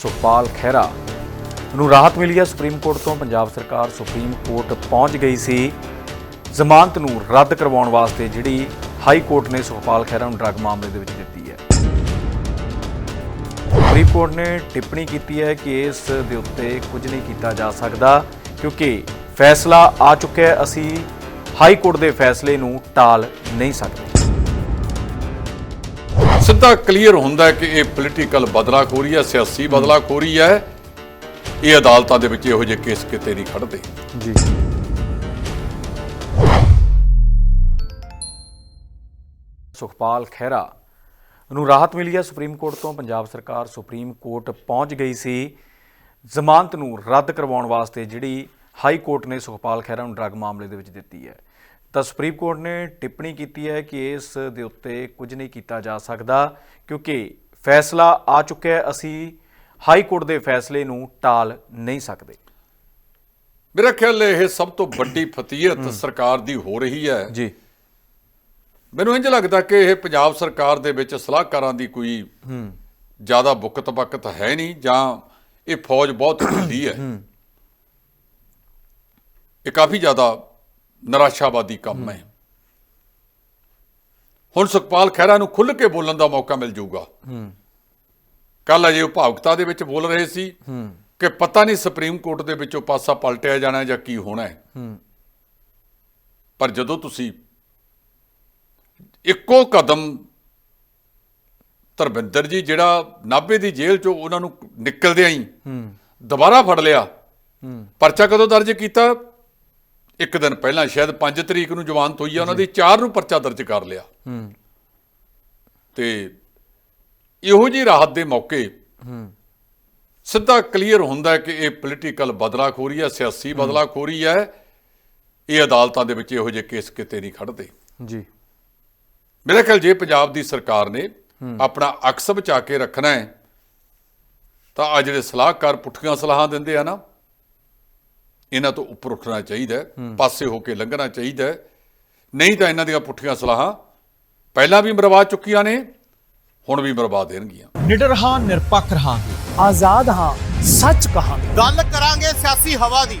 ਸੁਖਪਾਲ ਖਹਿਰਾ ਨੂੰ ਰਾਹਤ ਮਿਲੀ ਹੈ। ਸੁਪਰੀਮ ਕੋਰਟ ਤੋਂ ਪੰਜਾਬ ਸਰਕਾਰ ਸੁਪਰੀਮ ਕੋਰਟ ਪਹੁੰਚ ਗਈ ਸੀ। ਜ਼ਮਾਨਤ ਨੂੰ ਰੱਦ ਕਰਵਾਉਣ ਵਾਸਤੇ ਜਿਹੜੀ ਹਾਈ ਕੋਰਟ ਨੇ ਸੁਖਪਾਲ ਖਹਿਰਾ ਨੂੰ ਡਰੱਗ ਮਾਮਲੇ ਦੇ ਵਿੱਚ ਦਿੱਤੀ ਹੈ। ਸੁਪਰੀਮ ਕੋਰਟ ਨੇ ਟਿੱਪਣੀ ਕੀਤੀ ਹੈ ਕਿ ਇਸ ਦੇ ਉੱਤੇ ਕੁਝ ਨਹੀਂ ਕੀਤਾ ਜਾ ਸਕਦਾ ਕਿਉਂਕਿ ਫੈਸਲਾ ਆ ਚੁੱਕਿਆ ਹੈ। ਅਸੀਂ ਹਾਈ ਕੋਰਟ ਦੇ ਫੈਸਲੇ ਨੂੰ ਟਾਲ ਨਹੀਂ ਸਕਦੇ। ਸਿੱਧਾ ਕਲੀਅਰ ਹੁੰਦਾ ਕਿ ਇਹ ਪੋਲੀਟੀਕਲ ਬਦਲਾਖੋਰੀ ਹੈ, ਸਿਆਸੀ ਬਦਲਾਖੋਰੀ ਹੈ। ਇਹ ਅਦਾਲਤਾਂ ਦੇ ਵਿੱਚ ਇਹੋ ਜਿਹੇ ਕੇਸ ਕਿਤੇ ਨਹੀਂ ਖੜਦੇ ਜੀ। ਸੁਖਪਾਲ ਖਹਿਰਾ ਨੂੰ ਰਾਹਤ ਮਿਲੀ ਹੈ। ਸੁਪਰੀਮ ਕੋਰਟ ਤੋਂ ਪੰਜਾਬ ਸਰਕਾਰ ਸੁਪਰੀਮ ਕੋਰਟ ਪਹੁੰਚ ਗਈ ਸੀ। ਜ਼ਮਾਨਤ ਨੂੰ ਰੱਦ ਕਰਵਾਉਣ ਵਾਸਤੇ ਜਿਹੜੀ ਹਾਈ ਕੋਰਟ ਨੇ ਸੁਖਪਾਲ ਖਹਿਰਾ ਨੂੰ ਡਰੱਗ ਮਾਮਲੇ ਦੇ ਵਿੱਚ ਦਿੱਤੀ ਹੈ। ਤਾਂ ਸੁਪਰੀਮ ਕੋਰਟ ਨੇ ਟਿੱਪਣੀ ਕੀਤੀ ਹੈ ਕਿ ਇਸ ਦੇ ਉੱਤੇ ਕੁਝ ਨਹੀਂ ਕੀਤਾ ਜਾ ਸਕਦਾ ਕਿਉਂਕਿ ਫੈਸਲਾ ਆ ਚੁੱਕਿਆ ਹੈ ਅਸੀਂ ਹਾਈ ਕੋਰਟ ਦੇ ਫੈਸਲੇ ਨੂੰ ਟਾਲ ਨਹੀਂ ਸਕਦੇ। ਮੇਰਾ ਖਿਆਲ ਇਹ ਸਭ ਤੋਂ ਵੱਡੀ ਫਤੀਹਤ ਸਰਕਾਰ ਦੀ ਹੋ ਰਹੀ ਹੈ। ਜੀ। ਮੈਨੂੰ ਇੰਜ ਲੱਗਦਾ ਕਿ ਇਹ ਪੰਜਾਬ ਸਰਕਾਰ ਦੇ ਵਿੱਚ ਸਲਾਹਕਾਰਾਂ ਦੀ ਕੋਈ ਜ਼ਿਆਦਾ ਬੁਕਤ ਬਕਤ ਹੈ ਨਹੀਂ ਜਾਂ ਇਹ ਫੌਜ ਬਹੁਤ ਢਿੱਲੀ ਹੈ। ਇਹ ਕਾਫੀ ਜ਼ਿਆਦਾ ਨਿਰਾਸ਼ਾਵਾਦੀ ਕੰਮ ਹੈ। ਹੁਣ ਸੁਖਪਾਲ ਖਹਿਰਾ ਨੂੰ ਖੁੱਲ੍ਹ ਕੇ ਬੋਲਣ ਦਾ ਮੌਕਾ ਮਿਲ ਜਾਊਗਾ। ਕੱਲ ਅਜੇ ਉਹ ਭਾਵੁਕਤਾ ਦੇ ਵਿੱਚ ਬੋਲ ਰਹੇ ਸੀ ਕਿ ਪਤਾ ਨਹੀਂ ਸੁਪਰੀਮ ਕੋਰਟ ਦੇ ਵਿੱਚੋਂ ਪਾਸਾ ਪਲਟਿਆ ਜਾਣਾ ਜਾਂ ਕੀ ਹੋਣਾ ਹੈ। ਪਰ ਜਦੋਂ ਤੁਸੀਂ ਇੱਕੋ ਕਦਮ ਧਰਮਿੰਦਰ ਜੀ ਜਿਹੜਾ ਨਾਭੇ ਦੀ ਜੇਲ੍ਹ ਚੋਂ ਉਹਨਾਂ ਨੂੰ ਨਿਕਲਦਿਆਂ ਹੀ। ਦੁਬਾਰਾ ਫੜ ਲਿਆ ਪਰਚਾ ਕਦੋਂ ਦਰਜ ਕੀਤਾ? ਇੱਕ ਦਿਨ ਪਹਿਲਾਂ ਸ਼ਾਇਦ 5 ਤਰੀਕ ਨੂੰ ਜ਼ਮਾਨਤ ਹੋਈ ਆ ਉਹਨਾਂ ਦੀ 4 ਨੂੰ ਪਰਚਾ ਦਰਜ ਕਰ ਲਿਆ। ਤੇ ਇਹੋ ਜੀ ਰਾਹਤ ਦੇ ਮੌਕੇ ਸਿੱਧਾ ਕਲੀਅਰ ਹੁੰਦਾ ਹੈ ਕਿ ਇਹ ਪੋਲੀਟੀਕਲ ਬਦਲਾਖੋਰੀ ਹੈ ਸਿਆਸੀ ਬਦਲਾਖੋਰੀ ਹੈ। ਇਹ ਅਦਾਲਤਾਂ ਦੇ ਵਿੱਚ ਇਹੋ ਜਿਹੇ ਕੇਸ ਕਿਤੇ ਨਹੀਂ ਖੜਦੇ ਜੀ। ਮੇਰੇ ਖਿਆਲ ਜੇ ਪੰਜਾਬ ਦੀ ਸਰਕਾਰ ਨੇ ਆਪਣਾ ਅਕਸ ਬਚਾ ਕੇ ਰੱਖਣਾ ਹੈ ਤਾਂ ਆ ਜਿਹੜੇ ਸਲਾਹਕਾਰ ਪੁੱਠੀਆਂ ਸਲਾਹਾਂ ਦਿੰਦੇ ਆ ਨਾ ਇਹਨਾਂ ਤੋਂ ਉੱਪਰ ਉੱਠਣਾ ਚਾਹੀਦਾ ਹੈ, ਪਾਸੇ ਹੋ ਕੇ ਲੰਘਣਾ ਚਾਹੀਦਾ। ਨਹੀਂ ਤਾਂ ਇਹਨਾਂ ਦੀਆਂ ਪੁੱਠੀਆਂ ਸਲਾਹਾਂ ਪਹਿਲਾਂ ਵੀ ਮਰਵਾ ਚੁੱਕੀਆਂ ਨੇ ਹੁਣ ਵੀ ਮਰਵਾ ਦੇਣਗੀਆਂ। ਨਿਡਰ ਹਾਂ ਨਿਰਪੱਖ ਰਹਾਂਗੇ। ਆਜ਼ਾਦ ਹਾਂ ਸੱਚ ਕਹਾਂਗੇ। ਗੱਲ ਕਰਾਂਗੇ ਸਿਆਸੀ ਹਵਾ ਦੀ।